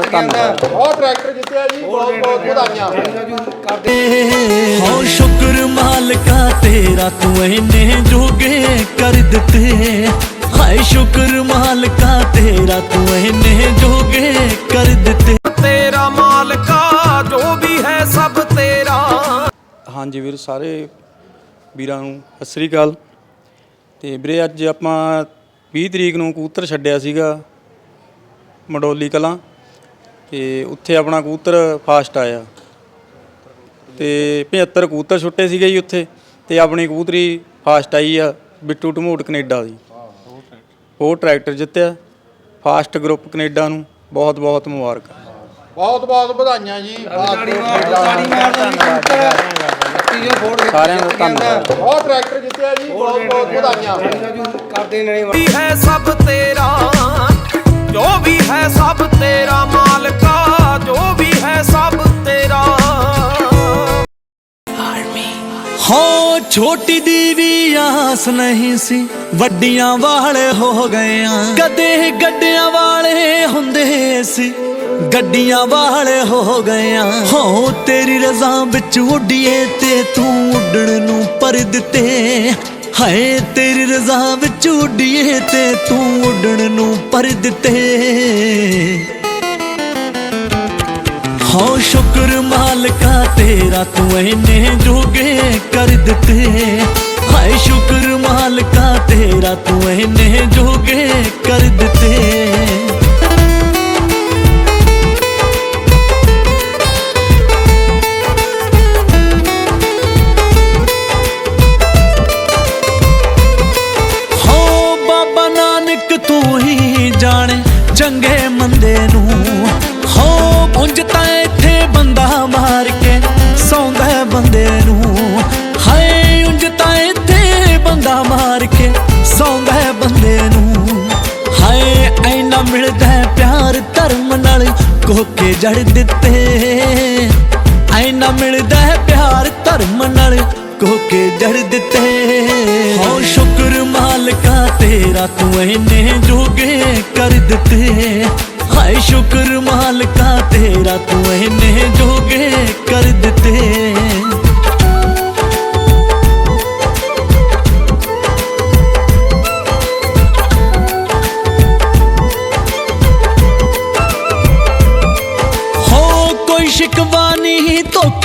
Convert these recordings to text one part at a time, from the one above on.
ਦਾ ਧੰਨਵਾਦ ਬਹੁਤ ਟਰੈਕਟਰ ਜਿੱਤਿਆ ਜੀ ਬਹੁਤ ਬਹੁਤ ਵਧਾਈਆਂ ਹੋ ਸ਼ੁਕਰ ਮਾਲਕਾ ਤੇਰਾ ਤੂੰ ਇਹਨੇ ਜੋਗੇ ਕਰ ਦਿੱਤੇ। ਹਾਏ ਸ਼ੁਕਰ ਮਾਲਕਾ ਤੇਰਾ ਤੂੰ ਇਹਨੇ ਜੋਗੇ ਕਰ ਦਿੱਤੇ। ਤੇਰਾ ਮਾਲਕਾ ਜੋ ਵੀ ਹੈ ਸਭ ਤੇਰਾ। ਹਾਂਜੀ ਵੀਰ ਸਾਰੇ ਵੀਰਾਂ ਨੂੰ ਸਤਿ ਸ੍ਰੀ ਅਕਾਲ। ਤੇ ਵੀਰੇ ਅੱਜ ਆਪਾਂ 20 ਤਰੀਕ ਨੂੰ ਕਬੂਤਰ ਛੱਡਿਆ ਸੀਗਾ ਮੰਡੋਲੀ ਕਲਾਂ। ਤੇ ਉੱਥੇ ਆਪਣਾ ਕਬੂਤਰ ਫਾਸਟ ਆਇਆ। ਤੇ 75 ਕਬੂਤਰ ਛੁੱਟੇ ਸੀਗੇ ਜੀ ਉੱਥੇ ਤੇ ਆਪਣੀ ਕਬੂਤਰੀ ਫਾਸਟ ਆਈ ਆ ਬਿੱਟੂ ਢਮੋਟ ਕੈਨੇਡਾ ਦੀ। ਉਹ ਟਰੈਕਟਰ ਜਿੱਤਿਆ ਫਾਸਟ ਗਰੁੱਪ ਕੈਨੇਡਾ ਨੂੰ। ਬਹੁਤ ਬਹੁਤ ਮੁਬਾਰਕਾਂ। ਬਹੁਤ ਬਹੁਤ ਵਧਾਈਆਂ ਜੀ। ਸਾਰਿਆਂ ਦਾ ਧੰਨਵਾਦ। ਬਹੁਤ ਟਰੈਕਟਰ ਜਿੱਤਿਆ ਜੀ ਬਹੁਤ ਬਹੁਤ ਵਧਾਈਆਂ। ਵੀ ਹੈ ਸਭ ਤੇਰਾ ਜੋ ਵੀ ਹੈ ਸਭ ਤੇਰਾ ਮਾਲਕਾ ਜੋ ਵੀ ਹੈ ਸਭ ਤੇਰਾ। ਹੋ ਛੋਟੀ ਦੀ ਵੀ ਆਸ ਨਹੀਂ ਸੀ ਵੱਡੀਆਂ ਵਾਲੇ ਹੋ ਗਏ ਆ ਕਦੇ ਗੱਡਿਆਂ ਵਾਲੇ ਹੁੰਦੇ ਸੀ ਗੱਡੀਆਂ ਵਾਲੇ ਹੋ ਗਏ ਆ ਹੋ ਤੇਰੀ ਰਜ਼ਾ ਵਿੱਚ ਉੱਡੀਏ ਤੇ ਤੂੰ ਉੱਡਣ ਨੂੰ ਪਰ ਦਿੱਤੇ। ਹਾਏ, ਤੇਰੀ ਰਜ਼ਾ ਵਿੱਚ ਉੱਡੀਏ ਤੇ ਤੂੰ ਉੱਡਣ ਨੂੰ ਪਰ ਦਿੱਤੇ। ਹੋ ਸ਼ੁਕਰ ਮਾਲਕਾ, ਤੇਰਾ ਤੂੰ ਇਹਨੇ ਜੋਗੇ ਕਰ ਦਿੱਤੇ। ਹਾਏ, ਸ਼ੁਕਰ ਮਾਲਕਾ, ਤੇਰਾ ਤੂੰ ਇਹਨੇ ਜੋਗੇ ਕੋਕੇ ਜੜ ਦਿੱਤੇ। ਨਾ ਮਿਲਦਾ ਹੈ ਪਿਆਰ ਧਰਮ ਨਾਲ ਕੋਕੇ ਜੜ ਦਿੱਤੇ। ਹੋ ਸ਼ੁਕਰ ਮਾਲਕਾ, ਤੇਰਾ ਤੂੰ ਇਹਨੇ ਜੋਗੇ ਕਰ ਦਿੱਤੇ। ਹਾਏ ਸ਼ੁਕਰ ਮਾਲਕਾ, ਤੇਰਾ ਤੂੰ ਇਹਨੇ ਜੋਗੇ ਕਰ ਦਿੱਤੇ।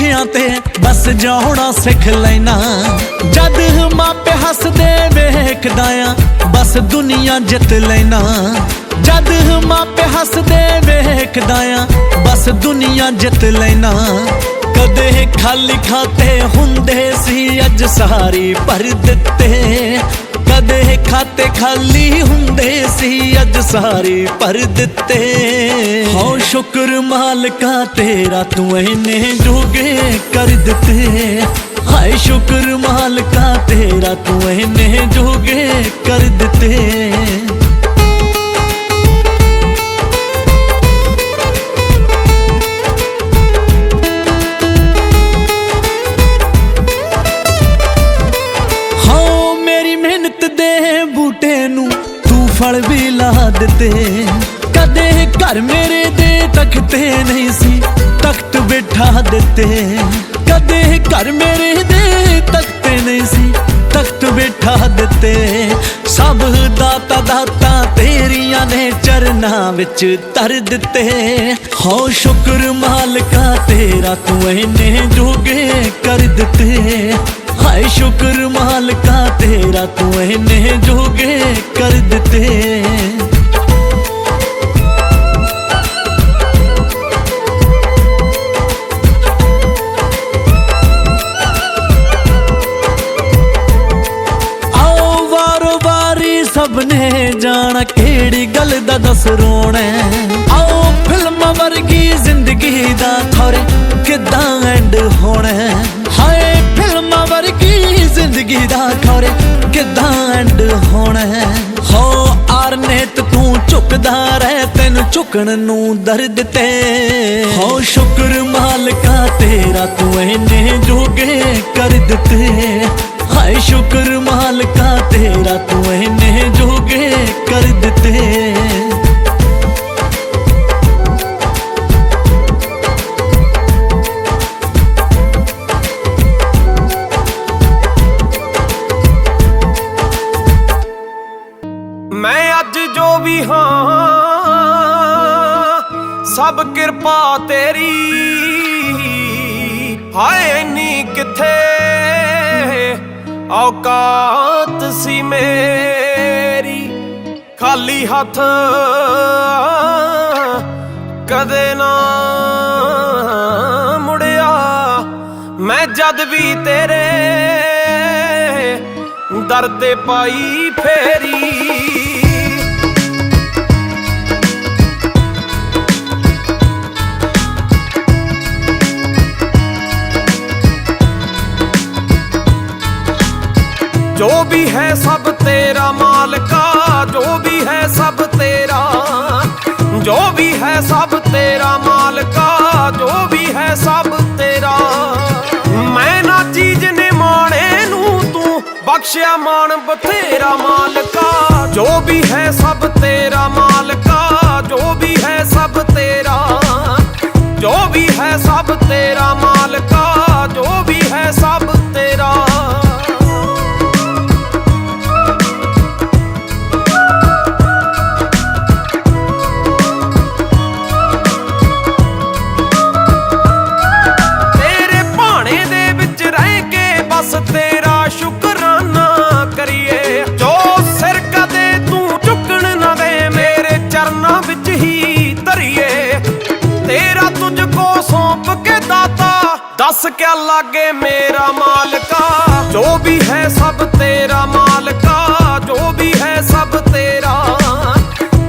ਨਹੀਂ ਤੇ ਬਸ ਜਾਉਣਾ ਸਿੱਖ ਲੈਣਾ। ਜਦ ਮਾਪੇ ਹੱਸਦੇ ਵੇਖਦਾ ਆ, ਬਸ ਦੁਨੀਆ ਜਿੱਤ ਲੈਣਾ। ਜਦ ਮਾਪੇ ਹੱਸਦੇ ਵੇਖਦਾ ਆ, ਬਸ ਦੁਨੀਆ ਜਿੱਤ ਲੈਣਾ। ਕਦੇ ਖਾਲੀ ਖਾਤੇ ਹੁੰਦੇ ਸੀ ਅੱਜ ਸਾਰੀ ਭਰ ਦਿੱਤੇ। ਕਦੇ ਖਾਤੇ ਖਾਲੀ ਹੁੰਦੇ ਸੀ, ਅੱਜ ਸਾਰੇ ਭਰ ਦਿੱਤੇ। ਹੋ ਸ਼ੁਕਰ ਮਾਲਕਾ, ਤੇਰਾ ਤੂੰ ਇਹਨੇ ਜੋਗੇ ਕਰ ਦਿੱਤੇ। ਹਾਏ ਸ਼ੁਕਰ ਮਾਲਕਾ, ਤੇਰਾ ਤੂੰ ਇਹਨੇ ਜੋਗੇ ਕਰ ਦਿੱਤੇ। ਤੂੰ ਵੀ ਲਾ ਦਿੱਤੇ। ਕਦੇ ਘਰ ਮੇਰੇ ਦੇ ਤਖਤੇ ਨਹੀਂ ਸੀ, ਤਖਤ ਬਿਠਾ ਦਿੱਤੇ। ਕਦੇ ਘਰ ਮੇਰੇ ਦੇ ਤਖਤੇ ਨਹੀਂ ਸੀ, ਤਖਤ ਬਿਠਾ ਦਿੱਤੇ। ਸਭ ਦਾਤਾ ਦਾਤਾ ਤੇਰੀਆਂ ਨੇ ਚਰਨਾਂ ਵਿੱਚ ਤਰ ਦਿੱਤੇ। ਹੋ ਸ਼ੁਕਰ ਮਾਲਕਾ ਤੇਰਾ ਤੂੰ ਇਹਨੇ ਜੋਗੇ ਕਰ ਦਿੱਤੇ। ਹਾਏ ਸ਼ੁਕਰ ਮਾਲਕਾ, ਤੇਰਾ ਤੂੰ ਇਹਨੇ ਜੋਗੇ ਕਰ ਦਿੱਤੇ। ਆਓ ਵਾਰੋ ਵਾਰੀ ਸਭ ਨੇ ਜਾਣਾ ਕਿਹੜੀ ਗੱਲ ਦਾ ਦੱਸ ਰੋਣਾ ਆਓ ਫਿਲਮ ਵਰਗੀ ਜ਼ਿੰਦਗੀ ਦਾ ਥੋਰੇ ਕਿਦਾਂ ਐਂਡ ਹੋਣਾ ਕਿਦਾਂ ਹੋਣਾ ਹੋ। ਆਰਨੇਤ ਤੂੰ ਝੁਕਦਾ ਰਹਿ, ਤੈਨੂੰ ਝੁਕਣ ਨੂੰ ਦਰਦ ਤੇ। ਹੋ ਸ਼ੁਕਰ ਮਾਲਕਾ, ਤੇਰਾ ਤੂੰ ਇਹਨੇ ਜੋਗੇ ਕਰ ਦਿੱਤੇ। ਹਾਏ ਸ਼ੁਕਰ ਮਾਲਕਾ, ਤੇਰਾ ਤੂੰ ਇਹਨੇ ਜੋਗੇ ਕਰ ਦਿੱਤੇ। ਸਭ ਕਿਰਪਾ ਤੇਰੀ। ਹਾਏ ਨੀ ਕਿੱਥੇ ਔਕਾਤ ਸੀ ਮੇਰੀ। ਖਾਲੀ ਹੱਥ ਕਦੇ ਨਾ ਮੁੜਿਆ। ਮੈਂ ਜਦ ਵੀ ਤੇਰੇ ਦਰ ਤੇ ਪਾਈ ਫੇਰੀ। ਜੋ ਵੀ ਹੈ ਸਭ ਤੇਰਾ ਮਾਲਕਾ, ਜੋ ਵੀ ਹੈ ਸਭ ਤੇਰਾ। ਜੋ ਵੀ ਹੈ ਸਭ ਤੇਰਾ ਮਾਲਕਾ, ਜੋ ਵੀ ਹੈ ਸਭ ਤੇਰਾ। ਮੈਂ ਨਾ ਚੀਜ਼ ਨੇ ਮਾਣੇ ਨੂੰ, ਤੂੰ ਬਖਸ਼ਿਆ ਮਾਨ ਬਥੇਰਾ ਮਾਲਕਾ। ਜੋ ਵੀ ਹੈ ਸਭ ਤੇਰਾ ਮਾਲਕਾ, ਜੋ ਵੀ ਹੈ ਸਭ ਤੇਰਾ। ਜੋ ਵੀ ਹੈ ਸਭ ਤੇਰਾ ਮਾਲਕਾ, ਜੋ ਵੀ ਹੈ ਸਭ ਲਾਗੇ ਮੇਰਾ ਮਾਲਕਾ, ਜੋ ਵੀ ਹੈ ਸਭ ਤੇਰਾ ਮਾਲਕਾ, ਜੋ ਵੀ ਹੈ ਸਭ ਤੇਰਾ,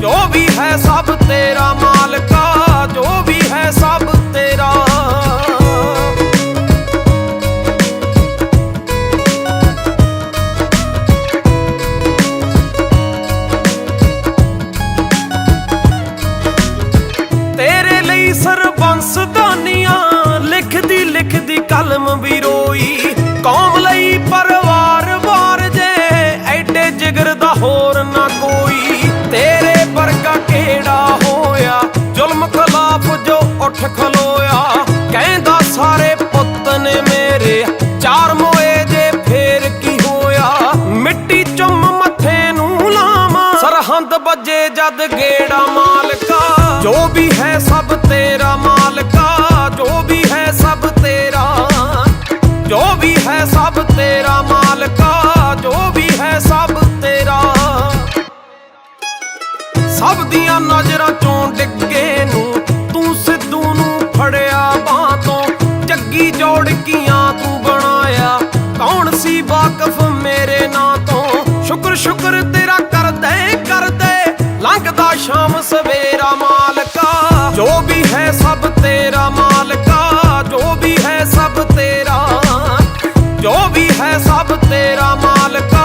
ਜੋ ਵੀ ਹੈ ਸਭ ਤੇਰਾ ਮਾਲਕਾ। ਲਾਵਾਂ ਵੱਜੇ ਜਦ ਗੇੜਾ ਮਾਲਕਾ। ਜੋ ਵੀ ਹੈ ਸਭ ਤੇਰਾ ਮਾਲਕਾ, ਜੋ ਵੀ ਹੈ ਸਭ ਤੇਰਾ। ਜੋ ਵੀ ਹੈ ਸਭ ਤੇਰਾ ਮਾਲਕਾ, ਜੋ ਵੀ ਹੈ ਸਭ ਤੇਰਾ। ਸਭ ਦੀਆਂ ਨਜ਼ਰਾਂ ਚੋਂ ਡਿੱਗੇ ਨੂੰ, ਤੂੰ ਸਿੱਧੂ ਨੂੰ ਫੜਿਆ ਬਾਹ ਤੋਂ। ਜੱਗੀ ਜੋੜਕੀਆਂ ਤੂੰ ਸ਼ਾਮ ਸਵੇਰਾ ਮਾਲਕਾ, ਜੋ ਵੀ ਹੈ ਸਭ ਤੇਰਾ ਮਾਲਕਾ, ਜੋ ਵੀ ਹੈ ਸਭ ਤੇਰਾ, ਜੋ ਵੀ ਹੈ ਸਭ ਤੇਰਾ ਮਾਲਕਾ।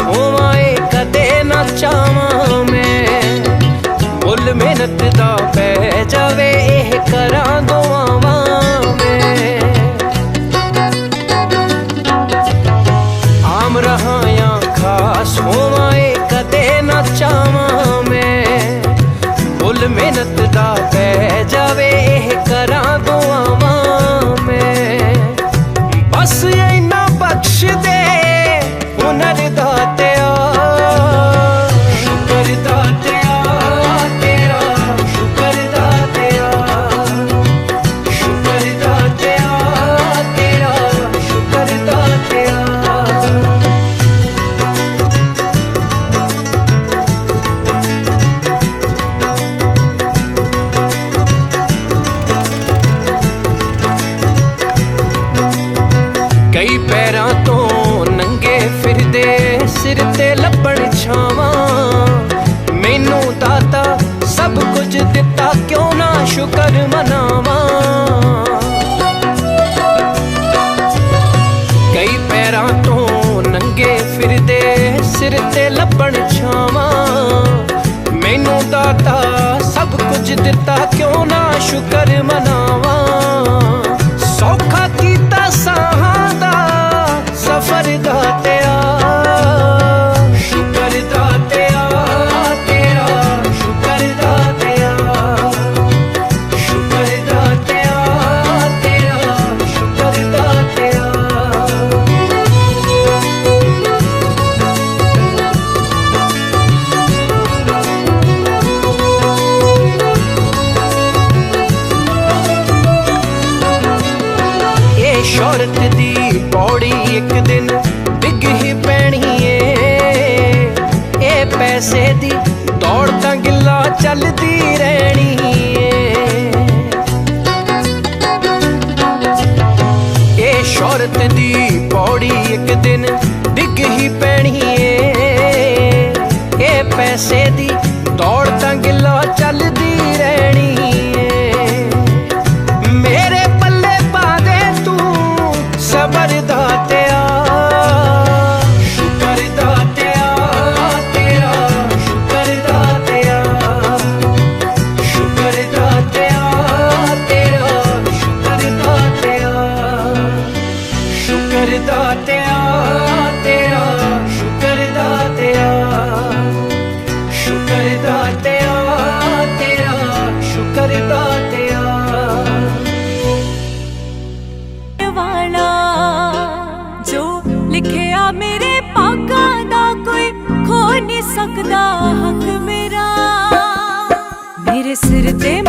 ਖਾਸ ਏ ਕਦੇ ਨਾ ਚਾਵਾਂ ਮੈਂ। ਮੁੱਲ ਮਿਹਨਤ ਦਾ ਪੈ ਜਾਵੇ, ਇਹ ਕਰਾਂ ਦੁਆਵਾਂ ਮੈਂ। ਆਮ ਰਹਾਇਆ ਖਾਸ ਹੋਵਾਂ ਏ ਕਦੇ ਨਾ ਚਾਵਾਂ ਮੈਂ। ਮੁੱਲ ਮਿਹਨਤ ਦਾ ਪੈ ਜਾਵੇ, ਇਹ ਕਰਾਂ ਦਿੱਤਾ ਕਿਉਂ ਨਾ ਸ਼ੁਕਰ ਮਨਾ ਗਿੱਲਾ ਮੇਰੇ